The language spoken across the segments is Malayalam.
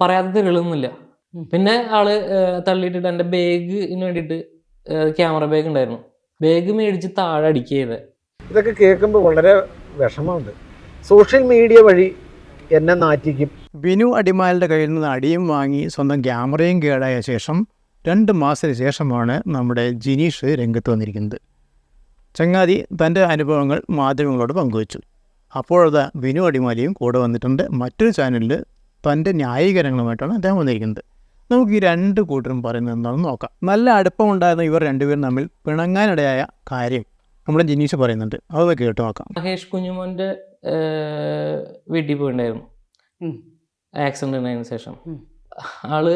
പറയാതെ തെളിയുന്നില്ല പിന്നെ ആൾ തള്ളിയിട്ടിട്ട് എന്റെ ബാഗിന് വേണ്ടിയിട്ട് ക്യാമറ ബാഗ് ഉണ്ടായിരുന്നു. ബാഗ് മേടിച്ച് താഴെ അടിക്കുക ചെയ്തത് ഇതൊക്കെ കേൾക്കുമ്പോൾ വളരെ വിഷമമുണ്ട്. സോഷ്യൽ മീഡിയ വഴി എന്നെ നാറ്റിക്കും. ബിനു അടിമാലിന്റെ കയ്യിൽ നിന്ന് അടിയും വാങ്ങി സ്വന്തം ക്യാമറയും കേടായ ശേഷം രണ്ട് മാസത്തിന് ശേഷമാണ് നമ്മുടെ ജിനീഷ് രംഗത്ത് വന്നിരിക്കുന്നത്. ചങ്ങാതി തന്റെ അനുഭവങ്ങൾ മാധ്യമങ്ങളോട് പങ്കുവച്ചു. അപ്പോഴത് ബിനു അടിമാലിയും കൂടെ വന്നിട്ടുണ്ട് മറ്റൊരു ചാനലിൽ തന്റെ ന്യായീകരണങ്ങളുമായിട്ടാണ് അദ്ദേഹം വന്നിരിക്കുന്നത്. നമുക്ക് ഈ രണ്ട് കൂട്ടരും പറയുന്നത് എന്താണെന്ന് നോക്കാം. നല്ല അടുപ്പമുണ്ടായിരുന്ന ഇവർ രണ്ടുപേരും തമ്മിൽ പിണങ്ങാനിടയായ കാര്യം നമ്മുടെ ജിനീഷ് പറയുന്നുണ്ട്. അതൊന്ന് കേട്ട് നോക്കാം. മഹേഷ് കുഞ്ഞുമോന്റെ വീട്ടിൽ പോയിട്ടുണ്ടായിരുന്നു ആക്സിഡന്റ് ആക്സിഡന്റ് ഉണ്ടായതിനു ശേഷം. ആൾ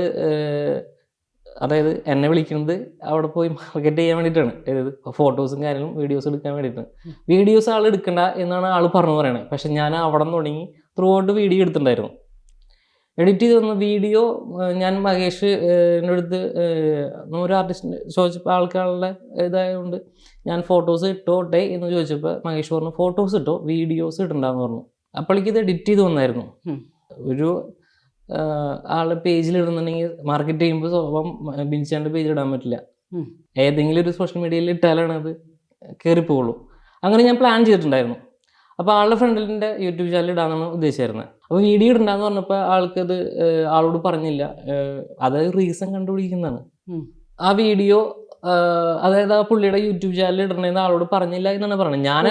അതായത് എന്നെ വിളിക്കുന്നത് അവിടെ പോയി മാർക്കറ്റ് ചെയ്യാൻ വേണ്ടിയിട്ടാണ്. അതായത് ഫോട്ടോസും കാര്യങ്ങളും വീഡിയോസും എടുക്കാൻ വേണ്ടിയിട്ടാണ്. വീഡിയോസ് ആൾ എടുക്കണ്ട എന്നാണ് ആൾ പറഞ്ഞു പറയണത് പക്ഷെ ഞാൻ അവിടെ നിന്ന് തുടങ്ങി ത്രൂ ഔട്ട് വീഡിയോ എടുത്തിട്ടുണ്ടായിരുന്നു. എഡിറ്റ് ചെയ്ത് തന്ന വീഡിയോ ഞാൻ മഹേഷ് എന്റെ അടുത്ത് നൂറ് ഒരു ആർട്ടിസ്റ്റിന്റെ ചോദിച്ചപ്പോൾ ആൾക്കാരുടെ ഇതായതുകൊണ്ട് ഞാൻ ഫോട്ടോസ് ഇട്ടോട്ടെ എന്ന് ചോദിച്ചപ്പോൾ മഹേഷ് പറഞ്ഞു ഫോട്ടോസ് ഇട്ടോ? വീഡിയോസ് ഇടണ്ടെന്ന് പറഞ്ഞു. അപ്പോഴേക്ക് ഇത് എഡിറ്റ് ചെയ്ത് വന്നായിരുന്നു. ഒരു ആളുടെ ആളെ പേജിൽ ഇടുന്നുണ്ടെങ്കിൽ മാർക്കറ്റ് ചെയ്യുമ്പോൾ സ്വഭാവം ബിൻചാന്റെ പേജിൽ ഇടാൻ പറ്റില്ല. ഏതെങ്കിലും ഒരു സോഷ്യൽ മീഡിയയിൽ ഇട്ടാലാണ് അത് കയറിപ്പോളൂ അങ്ങനെ ഞാൻ പ്ലാൻ ചെയ്തിട്ടുണ്ടായിരുന്നു. അപ്പോൾ ആളുടെ ഫ്രണ്ടിന്റെ യൂട്യൂബ് ചാനൽ ഇടാനാണ് ഉദ്ദേശിച്ചിരുന്നത്. അപ്പോൾ വീഡിയോ ഇടണ്ടെന്ന് പറഞ്ഞപ്പോൾ ആൾക്കത് അത് ആളോട് പറഞ്ഞില്ല. അത് റീസൺ കണ്ടുപിടിക്കുന്നതാണ്. ആ വീഡിയോ അതായത് ആ പുള്ളിയുടെ യൂട്യൂബ് ചാനൽ ഇടണമെന്ന് ആളോട് പറഞ്ഞില്ല എന്നാണ് പറഞ്ഞത്. ഞാൻ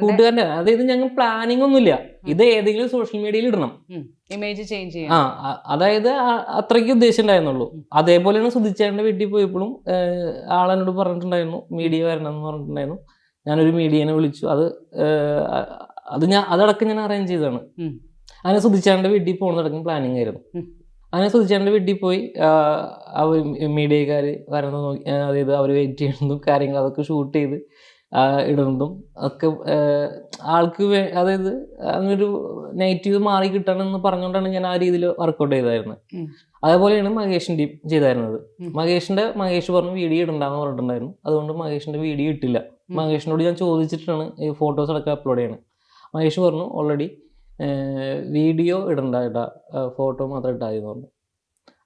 കൂട്ടുകാരന്റെ അതായത് ഞങ്ങൾ പ്ലാനിങ് ഒന്നുമില്ല. ഇത് ഏതെങ്കിലും സോഷ്യൽ മീഡിയയിൽ ഇടണം. ഇമേജ് ചേഞ്ച് ആ ചെയ്യാം അ- അതായത് ആ- അത്രയ്ക്ക് ഉദ്ദേശം ഉണ്ടായിരുന്നുള്ളൂ. അതേപോലെയാണ് സുധിച്ചേട്ടന്റെ വീട്ടിൽ പോയപ്പോഴും ആളെന്നോട് പറഞ്ഞിട്ടുണ്ടായിരുന്നു മീഡിയ വരണം എന്ന് പറഞ്ഞിട്ടുണ്ടായിരുന്നു. ഞാനൊരു മീഡിയനെ വിളിച്ചു അത് അത് ഞാൻ അതടക്കം ഞാൻ അറേഞ്ച് ചെയ്തതാണ്. അങ്ങനെ സുധിച്ചേട്ടന്റെ വീട്ടിൽ പോകുന്നതടക്കം പ്ലാനിങ് ആയിരുന്നു. അങ്ങനെ സുധിച്ചേട്ടന്റെ വീട്ടിൽ പോയി അവർ മീഡിയക്കാർ വരുന്നത് നോക്കി അതായത് അവർ വെയിറ്റ് ചെയ്യുന്നതും കാര്യങ്ങൾ അതൊക്കെ ഷൂട്ട് ചെയ്ത് ഇടുന്നതും ഒക്കെ ആൾക്ക് വേ- അതായത് അങ്ങനൊരു നെഗറ്റീവ് മാറി കിട്ടണമെന്ന് പറഞ്ഞുകൊണ്ടാണ് ഞാൻ ആ രീതിയിൽ വർക്കൗട്ട് ചെയ്തായിരുന്നത്. അതേപോലെയാണ് മഹേഷിന്റെയും ചെയ്തായിരുന്നത്. മഹേഷിന്റെ മഹേഷ് പറഞ്ഞു വീഡിയോ ഇടണ്ടെന്ന് പറഞ്ഞിട്ടുണ്ടായിരുന്നു. അതുകൊണ്ട് മഹേഷിന്റെ വീഡിയോ ഇട്ടില്ല. മഹേഷിനോട് ഞാൻ ചോദിച്ചിട്ടാണ് ഈ ഫോട്ടോസ് അടക്കം അപ്ലോഡ് ചെയ്യണത് മഹേഷ് പറഞ്ഞു ഓൾറെഡി വീഡിയോ ഇടണ്ട ഇടാ ഫോട്ടോ മാത്രം ഇട്ടായിരുന്നു പറഞ്ഞു.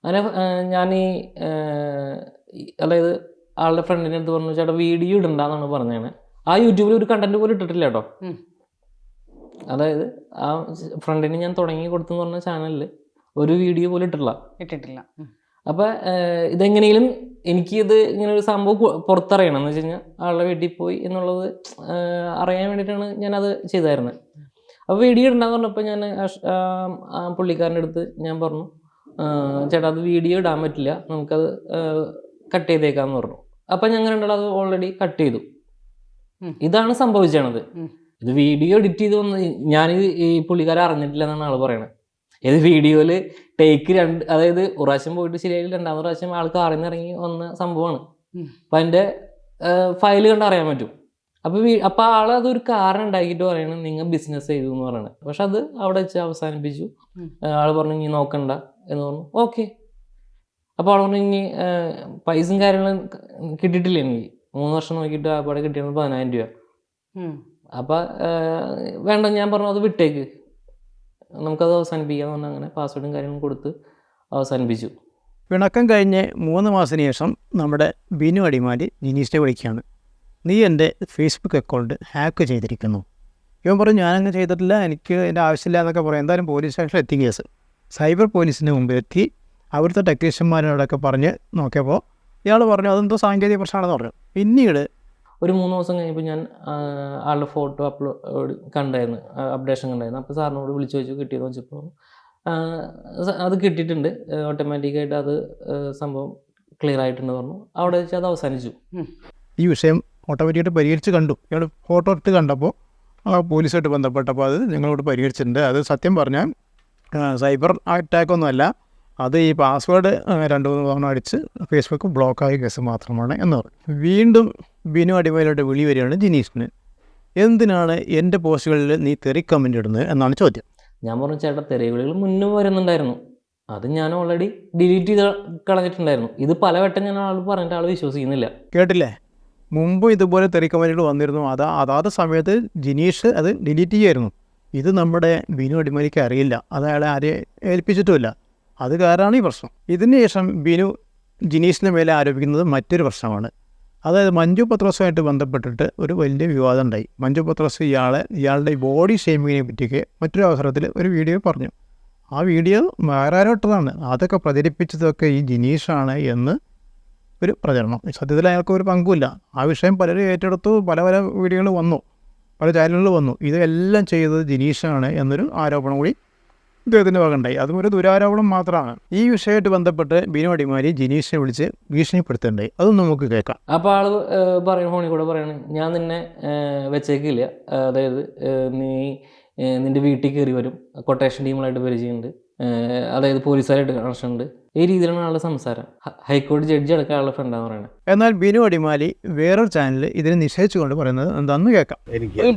അങ്ങനെ ഞാൻ ഈ- അതായത് ആളുടെ ഫ്രണ്ടിന്റെ അടുത്ത് പറഞ്ഞു ചേട്ടാ വീഡിയോ ഇടണ്ടെന്നാണ് പറഞ്ഞത് ആ യൂട്യൂബിൽ ഒരു കണ്ടന്റ് പോലും ഇട്ടിട്ടില്ല കേട്ടോ. അതായത് ആ ഫ്രണ്ടിന് ഞാൻ തുടങ്ങി കൊടുത്തെന്ന് പറഞ്ഞ ചാനലിൽ ഒരു വീഡിയോ പോലും ഇട്ടിട്ടില്ല. ഇട്ടിട്ടില്ല. അപ്പൊ ഇതെങ്ങനെയും എനിക്ക് ഇത് ഇങ്ങനെ ഒരു സംഭവം പുറത്തറിയണം. എന്ന് വെച്ച് കഴിഞ്ഞാൽ ആളുടെ വീട്ടിൽ പോയി എന്നുള്ളത് അറിയാൻ വേണ്ടിയിട്ടാണ് അത് ചെയ്തായിരുന്നത് അപ്പോൾ വീഡിയോ ഇടണ്ടെന്ന് പറഞ്ഞപ്പോൾ ഞാൻ പുള്ളിക്കാരന്റെ അടുത്ത് ഞാൻ പറഞ്ഞു ചേട്ടാ അത് വീഡിയോ ഇടാൻ പറ്റില്ല. നമുക്കത് കട്ട് ചെയ്തേക്കാന്ന് പറഞ്ഞു. അപ്പം ഞങ്ങൾ രണ്ടാളും അത് ഓൾറെഡി കട്ട് ചെയ്തു. ഇതാണ് സംഭവിച്ചത്. ഇത് വീഡിയോ എഡിറ്റ് ചെയ്ത് വന്ന് ഞാൻ ഈ പുള്ളിക്കാരെ അറിഞ്ഞിട്ടില്ല എന്നാണ് ആൾ പറയണത് ഇത് വീഡിയോയിൽ ടേക്ക് രണ്ട് അതായത് ഒരു പ്രാവശ്യം പോയിട്ട് ശരിയായി രണ്ടാമത്തെ പ്രാവശ്യം ആൾക്ക് അറിഞ്ഞിറങ്ങി വന്ന സംഭവമാണ്. അപ്പൊ അപ്പം അതിന്റെ ഫയൽ കണ്ട് അറിയാൻ പറ്റും. അപ്പോൾ വീ അപ്പോൾ ആൾ അതൊരു കാരണം ഉണ്ടാക്കിയിട്ട് പറയണം നിങ്ങൾ ബിസിനസ് ചെയ്തു എന്ന് പറയണത് പക്ഷെ അത് അവിടെ വെച്ച് അവസാനിപ്പിച്ചു. ആൾ ആൾ പറഞ്ഞു നീ നോക്കണ്ട എന്ന് പറഞ്ഞു. ഓക്കെ അപ്പോൾ അവിടെ പറഞ്ഞു ഇനി പൈസയും കാര്യങ്ങളും കിട്ടിയിട്ടില്ല എനിക്ക്. മൂന്ന് വർഷം നോക്കിയിട്ട് ആ പാടെ കിട്ടിയത് പതിനായിരം രൂപ. അപ്പം വേണ്ട ഞാൻ പറഞ്ഞു അത് വിട്ടേക്ക്. നമുക്കത് അവസാനിപ്പിക്കാം എന്ന് പറഞ്ഞാൽ അങ്ങനെ പാസ്വേഡും കാര്യങ്ങളും കൊടുത്ത് അവസാനിപ്പിച്ചു. പിണക്കം കഴിഞ്ഞ് മൂന്ന് മാസത്തിന് ശേഷം നമ്മുടെ ബിനു അടിമാലി ജിനീഷിനെ വിളിക്കുകയാണ്. നീ എന്റെ ഫേസ്ബുക്ക് അക്കൗണ്ട് ഹാക്ക് ചെയ്തിരിക്കുന്നു. ഇവൻ പറഞ്ഞു ഞാനങ്ങ് ചെയ്തിട്ടില്ല. എനിക്ക് എന്റെ ആവശ്യമില്ല എന്നൊക്കെ പറയും. എന്തായാലും പോലീസ് സ്റ്റേഷനിൽ എത്തി കേസ്. സൈബർ പോലീസിന് മുമ്പ് എത്തി അവിടുത്തെ ടെക്നീഷ്യന്മാരോടൊക്കെ പറഞ്ഞ് നോക്കിയപ്പോൾ ഇയാൾ പറഞ്ഞു അതെന്തോ സാങ്കേതിക പ്രശ്നമാണെന്ന് പറഞ്ഞു. പിന്നീട് ഒരു മൂന്ന് ദിവസം കഴിഞ്ഞപ്പോൾ ഞാൻ ആളുടെ ഫോട്ടോ അപ്ലോഡ് കണ്ടായിരുന്നു അപ്ഡേഷൻ കണ്ടായിരുന്നു. അപ്പോൾ സാറിനോട് വിളിച്ചു വെച്ചു കിട്ടിയെന്ന് വെച്ചപ്പോൾ അത് കിട്ടിയിട്ടുണ്ട്. ഓട്ടോമാറ്റിക്കായിട്ട് അത് സംഭവം ക്ലിയർ ആയിട്ടുണ്ട് പറഞ്ഞു. അവിടെ വെച്ച് അത് അവസാനിച്ചു. ഈ വിഷയം ഓട്ടോമാറ്റിക്കായിട്ട് പരിഹരിച്ച് കണ്ടു. ഇയാൾ ഫോട്ടോ എടുത്ത് കണ്ടപ്പോൾ ആ പോലീസായിട്ട് ബന്ധപ്പെട്ടപ്പോൾ അത് ഞങ്ങളോട് പരിഹരിച്ചിട്ടുണ്ട്. അത് സത്യം പറഞ്ഞാൽ സൈബർ അറ്റാക്കൊന്നുമല്ല അത് ഈ പാസ്വേഡ് രണ്ട് മൂന്ന് തവണ അടിച്ച് ഫേസ്ബുക്ക് ബ്ലോക്കായ കേസ് മാത്രമാണ് എന്ന് പറഞ്ഞു വീണ്ടും ബിനു അടിമയിലോട്ട് വിളി വരികയാണ് ജിനീഷിന്. എന്തിനാണ് എന്റെ പോസ്റ്റുകളിൽ നീ തെറി കമന്റ് ഇടുന്നത് എന്നാണ് ചോദ്യം. ഞാൻ പറഞ്ഞു ചേട്ടാ തെറിവിളികൾ മുന്നേ വരുന്നുണ്ടായിരുന്നു. അത് ഞാൻ ഓൾറെഡി ഡിലീറ്റ് ചെയ്ത് കളഞ്ഞിട്ടുണ്ടായിരുന്നു. ഇത് പലവട്ടം ഞാൻ ആൾ പറഞ്ഞിട്ട് ആൾ വിശ്വസിക്കുന്നില്ല. കേട്ടില്ലേ? മുമ്പ് ഇതുപോലെ തെറി കമന്റുകൾ വന്നിരുന്നു. അത് അതാത് സമയത്ത് ജിനീഷ് അത് ഡിലീറ്റ് ചെയ്യായിരുന്നു. ഇത് നമ്മുടെ ബിനു അടിമലിക്ക് അറിയില്ല. അത് അയാളെ ആരെ ഏൽപ്പിച്ചിട്ടുമില്ല. അത് കാരണമാണ് ഈ പ്രശ്നം. ഇതിന് ശേഷം ബിനു ജിനീഷിന്റെ മേലെ ആരോപിക്കുന്നത് മറ്റൊരു പ്രശ്നമാണ്. അതായത് മഞ്ജു പത്രോസുമായിട്ട് ബന്ധപ്പെട്ടിട്ട് ഒരു വലിയ വിവാദം ഉണ്ടായി. മഞ്ജു പത്രോസ് ഇയാളെ ഇയാളുടെ ബോഡി ഷേമിങ്ങിനെ പറ്റിയൊക്കെ മറ്റൊരു അവസരത്തിൽ ഒരു വീഡിയോ പറഞ്ഞു. ആ വീഡിയോ വേറാരോട്ടതാണ് അതൊക്കെ പ്രചരിപ്പിച്ചതൊക്കെ ഈ ജിനീഷാണ് എന്ന് ഒരു പ്രചരണം. സത്യത്തിൽ അയാൾക്ക് ഒരു പങ്കുമില്ല. ആ വിഷയം പലരും ഏറ്റെടുത്തു പല പല വീഡിയോകൾ വന്നു പല ചാനലുകൾ വന്നു. ഇതെല്ലാം ചെയ്തത് ജിനീഷാണ് എന്നൊരു ആരോപണം കൂടി ഇദ്ദേഹത്തിന്റെ ഭാഗമുണ്ടായി. അതും ഒരു ദുരാരോപണം മാത്രമാണ്. ഈ വിഷയമായിട്ട് ബന്ധപ്പെട്ട് ബിനു അടിമാലി ജിനീഷിനെ വിളിച്ച് ഭീഷണിപ്പെടുത്തണ്ടായി അതും നമുക്ക് കേൾക്കാം. അപ്പോൾ ആൾ പറയണ ഫോണിൽ കൂടെ പറയണ. ഞാൻ നിന്നെ വെച്ചേക്കില്ല. അതായത് നീ നിന്റെ വീട്ടിൽ കയറി വരും. കൊട്ടേഷൻ ടീമുകളായിട്ട് പരിചയമുണ്ട്. അതായത് പോലീസുകാരായിട്ട് കണക്ഷൻ ഉണ്ട്. ഈ രീതിയിലാണ് ആളുടെ സംസാരം. ഹൈക്കോടതി ജഡ്ജി അടക്കം ആളുടെ ഫ്രണ്ടാന്ന് പറയുന്നത് എന്നാൽ ബിനു അടിമാലി വേറൊരു ചാനലിൽ ഇതിനെ നിഷേധിച്ചുകൊണ്ട് പറയുന്നത് എന്താണെന്ന് കേൾക്കാം.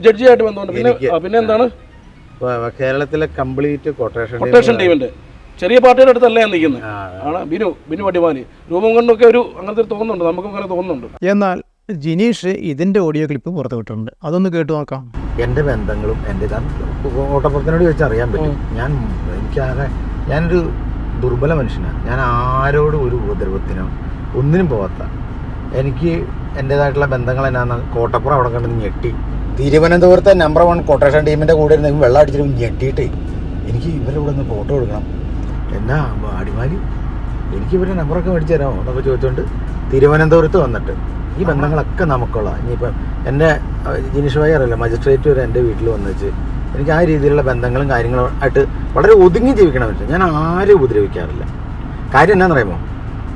ജഡ്ജിയായിട്ട് ബന്ധമുണ്ട് പിന്നെ പിന്നെ എന്താണ്? കേരളത്തിലെ കംപ്ലീറ്റ് കൊട്ടേഷൻ കൊട്ടേഷൻ ടീമിന്റെ. ചെറിയ പാർട്ടിയുടെ അടുത്തല്ല ഞാൻ നിൽക്കുന്നത് ആണ് ബിനു ബിനു വടിമാലി രൂപം കൊണ്ടൊക്കെ ഒരു അങ്ങനത്തെ ഒരു തോന്നുന്നുണ്ട്. നമുക്കും അങ്ങനെ തോന്നുന്നുണ്ട്. എന്നാൽ ജിനീഷ് ഇതിന്റെ ഓഡിയോ ക്ലിപ്പ് പുറത്തു വിട്ടിട്ടുണ്ട്. അതൊന്ന് കേട്ടു നോക്കാം. എന്റെ ബന്ധങ്ങളും എന്റെ ഓട്ടപ്പുറത്തിനോട് ചോദിച്ചാൽ അറിയാൻ പറ്റും. ഞാൻ എനിക്കാകെ ഞാനൊരു ദുർബല മനുഷ്യനാണ്. ഞാൻ ആരോടും ഒരു ഉപദ്രവത്തിനോ ഒന്നിനും പോകാത്ത എനിക്ക് എന്റെതായിട്ടുള്ള ബന്ധങ്ങൾ എന്നാന്ന് കോട്ടപ്പുറം അവിടെ കണ്ട് ഞെട്ടി. തിരുവനന്തപുരത്തെ നമ്പർ വൺ കൊട്ടേഷൻ ടീമിന്റെ കൂടെ ഇരുന്ന് വെള്ളം അടിച്ചിട്ട് ഞെട്ടിയിട്ടേ എനിക്ക് ഇവരുടെ കൂടെ ഒന്ന് ഫോട്ടോ എടുക്കണം. എന്നാ അടിമാലി? എനിക്ക് ഇവരുടെ നമ്പറൊക്കെ മേടിച്ചു തരാമോ എന്നൊക്കെ ചോദിച്ചുകൊണ്ട് തിരുവനന്തപുരത്ത് വന്നിട്ട്. ഈ ബന്ധങ്ങളൊക്കെ നമുക്കുള്ള ഇനിയിപ്പം എന്റെ ജിനീഷ് ഭായി അറിയില്ല മജിസ്ട്രേറ്റ് വരെ എന്റെ വീട്ടിൽ വന്ന് വെച്ച് എനിക്ക് ആ രീതിയിലുള്ള ബന്ധങ്ങളും കാര്യങ്ങളും ആയിട്ട് വളരെ ഒതുങ്ങി ജീവിക്കണം പറ്റും ഞാൻ ആരും ഉപദ്രവിക്കാറില്ല. കാര്യം എന്നാന്ന് പറയുമ്പോൾ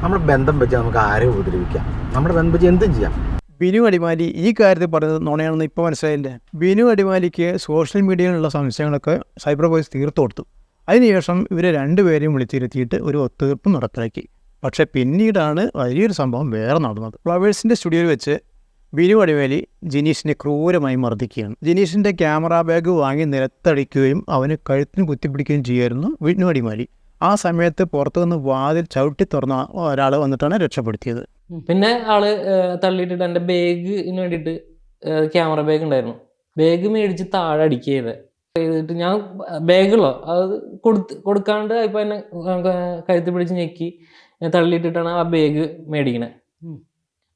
നമ്മുടെ ബന്ധം വെച്ച് നമുക്ക് ആരെയും ഉപദ്രവിക്കാം. നമ്മുടെ ബന്ധം വെച്ച് എന്തും ചെയ്യാം. ബിനു അടിമാലി ഈ കാര്യത്തിൽ പറയുന്നത് നുണയാണെന്ന് ഇപ്പോൾ മനസ്സിലായില്ലേ? ബിനു അടിമാലിക്ക് സോഷ്യൽ മീഡിയയിലുള്ള സംശയങ്ങളൊക്കെ സൈബർ പോലീസ് തീർത്തു കൊടുത്തു. അതിനുശേഷം ഇവരെ രണ്ടുപേരെയും വിളിച്ചിരുത്തിയിട്ട് ഒരു ഒത്തുതീർപ്പ് നടപ്പിലാക്കി. പക്ഷേ പിന്നീടാണ് വലിയൊരു സംഭവം വേറെ നടന്നത്. ഫ്ലവേഴ്സിന്റെ സ്റ്റുഡിയോയിൽ വെച്ച് ബിനു അടിമാലി ജിനീഷിനെ ക്രൂരമായി മർദ്ദിക്കുകയാണ്. ജിനീഷിന്റെ ക്യാമറ ബാഗ് വാങ്ങി നിലത്തടിക്കുകയും അവന് കഴുത്തിന് കുത്തിപ്പിടിക്കുകയും ചെയ്യുമായിരുന്നു ബിനു അടിമാലി. ആ സമയത്ത് പുറത്തുനിന്ന് വാതിൽ ചവിട്ടി തുറന്ന ഒരാൾ വന്നിട്ടാണ് രക്ഷപ്പെടുത്തിയത്. പിന്നെ ആൾ തള്ളിയിട്ട് തള്ളിയിട്ടിട്ട് എന്റെ ബാഗിന് വേണ്ടിയിട്ട് ക്യാമറ ബാഗ് ഉണ്ടായിരുന്നു. ബാഗ് മേടിച്ച് താഴെ അടിക്കുക ചെയ്തത് ചെയ്തിട്ട് ഞാൻ ബാഗുള്ളോ അത് കൊടുത്ത് കൊടുക്കാണ്ട് ഇപ്പം എന്നെ കഴുത്ത് പിടിച്ച് ഞെക്കി തള്ളിയിട്ടിട്ടാണ് ആ ബാഗ് മേടിക്കണേ.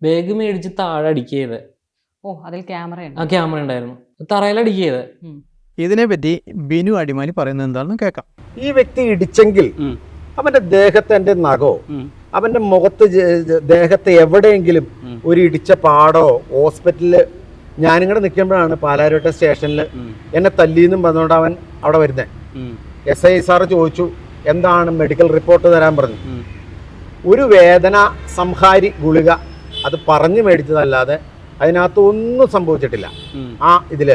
ബാഗ് മേടിച്ച് താഴെ അടിക്കുക ചെയ്തത് ഓ അതിൽ ക്യാമറ ഉണ്ട്. ആ ക്യാമറ ഉണ്ടായിരുന്നു. തറയിൽ അടിക്കുക ചെയ്തത് ഇതിനെപ്പറ്റി ബിനു അടിമാലി പറയുന്നത് എന്താണെന്ന് കേൾക്കാം. ഈ വ്യക്തി ഇടിച്ചെങ്കിൽ അവന്റെ ദേഹത്തെ നഖോ. അവന്റെ മുഖത്ത് ജ- എവിടെയെങ്കിലും ഒരു ഇടിച്ച പാടോ ഹോസ്പിറ്റലിൽ ഞാനിങ്ങടെ നിൽക്കുമ്പോഴാണ് പാലാരോട്ട സ്റ്റേഷനിൽ എന്നെ തല്ലിയെന്നും പറഞ്ഞുകൊണ്ട് അവൻ അവിടെ വരുന്നത് എസ് ഐ സാറ് ചോദിച്ചു എന്താണ് മെഡിക്കൽ റിപ്പോർട്ട് തരാൻ പറഞ്ഞു? ഒരു വേദന സംഹാരി ഗുളിക അത് പറഞ്ഞു മേടിച്ചതല്ലാതെ അതിനകത്ത് ഒന്നും സംഭവിച്ചിട്ടില്ല. ആ ഇതിൽ.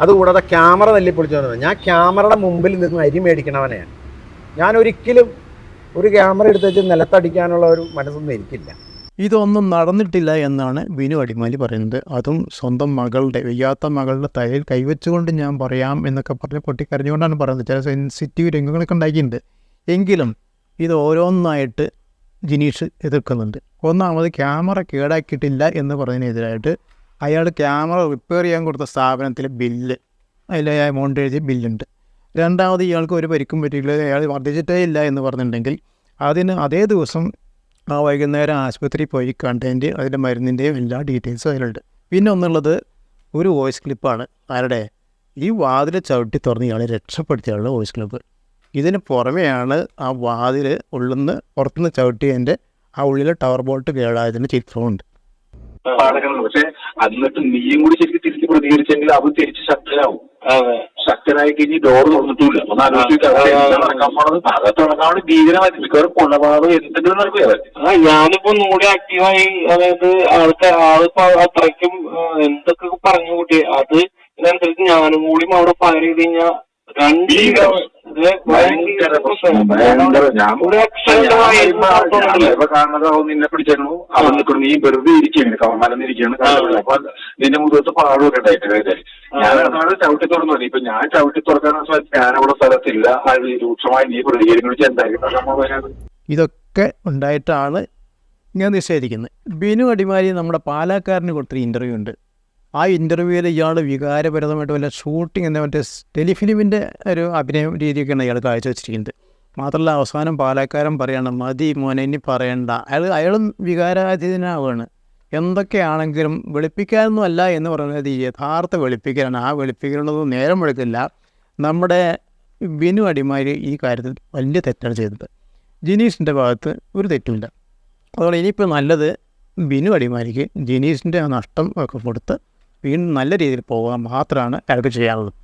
അതുകൂടാതെ ക്യാമറ തല്ലിപ്പൊളിച്ചു ഞാൻ ക്യാമറയുടെ മുമ്പിൽ നിന്ന് അരി മേടിക്കണവനെയാണ്. ഞാൻ ഒരിക്കലും ഒരു ക്യാമറ എടുത്ത് വെച്ച് നിലത്തടിക്കാനുള്ള ഒരു മനസ്സൊന്നും എനിക്കില്ല. ഇതൊന്നും നടന്നിട്ടില്ല എന്നാണ് ബിനു അടിമാലി പറയുന്നത്. അതും സ്വന്തം മകളുടെ വയ്യാത്ത മകളുടെ തലയിൽ കൈവച്ചുകൊണ്ട് ഞാൻ പറയാം എന്നൊക്കെ പറഞ്ഞ് പൊട്ടിക്കരഞ്ഞുകൊണ്ടാണ് പറയുന്നത്. ചില സെൻസിറ്റീവ് രംഗങ്ങളൊക്കെ ഉണ്ടാക്കിയിട്ടുണ്ട് എങ്കിലും ഇത് ഓരോന്നായിട്ട് ജിനീഷ് എതിർക്കുന്നുണ്ട്. ഒന്നാമത് ക്യാമറ കേടാക്കിയിട്ടില്ല എന്ന് പറഞ്ഞതിനെതിരായിട്ട് അയാൾ ക്യാമറ റിപ്പയർ ചെയ്യാൻ കൊടുത്ത സ്ഥാപനത്തിലെ ബില്ല് അതിൽ എമൗണ്ട് എഴുതിയ ബില്ലുണ്ട്. രണ്ടാമത് ഇയാൾക്ക് ഒരു പരിക്കും പറ്റിയില്ല അയാൾ വർദ്ധിച്ചിട്ടേ ഇല്ല എന്ന് പറഞ്ഞിട്ടുണ്ടെങ്കിൽ അതിന് അതേ ദിവസം ആ വൈകുന്നേരം ആശുപത്രി പോയി കണ്ടതിന്റെ അതിന്റെ മരുന്നിന്റെയും എല്ലാ ഡീറ്റെയിൽസും അതിലുണ്ട്. പിന്നെ ഒന്നുള്ളത് ഒരു വോയിസ് ക്ലിപ്പാണ് ആരുടെ? ഈ വാതിൽ ചവിട്ടി തുറന്ന് ഇയാളെ രക്ഷപ്പെടുത്തിയാളുടെ വോയിസ് ക്ലിപ്പ് ഇതിന് പുറമെയാണ് ആ വാതിൽ ഉള്ളിന്ന് പുറത്തുനിന്ന് ചവിട്ടിയതിന്റെ ആ ഉള്ളിലെ ടവർ ബോൾട്ട് കേടായതിന്റെ ചിത്രമുണ്ട്. പക്ഷെ എന്നിട്ട് നീയും കൂടി ശരിക്കും തിരിച്ച് പ്രതികരിച്ചെങ്കിൽ അത് തിരിച്ച് ശക്തരാകും ശക്തരായി കഴിഞ്ഞ് ഡോർ തുറന്നിട്ടില്ല ഒന്ന് പോണത്? അകത്ത് നടക്കാൻ ഭീകരമായിട്ട്. മിക്കവാറും കൊലപാതകം എന്തെങ്കിലും നടക്കുക ആ ഞാനിപ്പോ ഒന്നുകൂടി ആക്റ്റീവായി അതായത് ആൾക്ക് ആളിപ്പോ അത്രയ്ക്കും എന്തൊക്കെ പറഞ്ഞു കൂട്ടി. അത് ഇതിനനുസരിച്ച് ഞാനും കൂടി അവിടെ ഫയർ ചെയ്ത് കഴിഞ്ഞാൽ രണ്ട് കാണുന്നത് അവൻ നിന്നെ പിടിച്ചു അവൻ നിൽക്കണം നീ വെറുതെ ഇരിക്കുകയാണ്. മലന്നിരിക്കുകയാണ് അപ്പൊ നിന്റെ മുഖത്ത് പാടുമൊക്കെ ഉണ്ടായിട്ട്. ഞാൻ അതാണ് ചവിട്ടി തുറന്നു. ഇപ്പൊ ഞാൻ ചവിട്ടി തുറക്കാൻ സമയത്ത് ഞാൻ അവിടെ സ്ഥലത്തില്ല. അത് രൂക്ഷമായി നീ പ്രതികരിക്കുന്ന എന്തായിരിക്കും ഇതൊക്കെ ഉണ്ടായിട്ടാണ് ഞാൻ നിഷേധിക്കുന്നത് ബിനു അടിമാലി നമ്മുടെ പാലക്കാരന് കൊടുത്തൊരു ഇന്റർവ്യൂ ഉണ്ട്. ആ ഇന്റർവ്യൂവിൽ ഇയാൾ വികാരപരമായിട്ട് വല്ല ഷൂട്ടിംഗ് എന്ന മറ്റേ ടെലിഫിലിമിന്റെ ഒരു അഭിനയ രീതിയൊക്കെയാണ് ഇയാൾ കാഴ്ചവെച്ചിരിക്കുന്നത്. മാത്രമല്ല അവസാനം പാലക്കാരൻ പറയണം മതി മോനെ ഇനി പറയണ്ട. അയാൾ അയാളും വികാരാധീനാവുകയാണ് എന്തൊക്കെയാണെങ്കിലും വെളുപ്പിക്കാനൊന്നും അല്ല എന്ന് പറയുന്നത് യഥാർത്ഥ വെളുപ്പിക്കലാണ്. ആ വെളുപ്പിക്കലൊന്നും നേരം വെളുക്കില്ല. നമ്മുടെ ബിനു അടിമാര് ഈ കാര്യത്തിൽ വലിയ തെറ്റാണ് ചെയ്തത്. ജിനീഷിന്റെ ഭാഗത്ത് ഒരു തെറ്റുമില്ല. അതുപോലെ ഇനിയിപ്പോൾ നല്ലത് ബിനു അടിമാരിക്ക് ജിനീഷിന്റെ ആ നഷ്ടം ഒക്കെ കൊടുത്ത് വീണ്ടും നല്ല രീതിയിൽ പോകാൻ മാത്രമാണ് അയാൾക്ക് ചെയ്യാനുള്ളത്.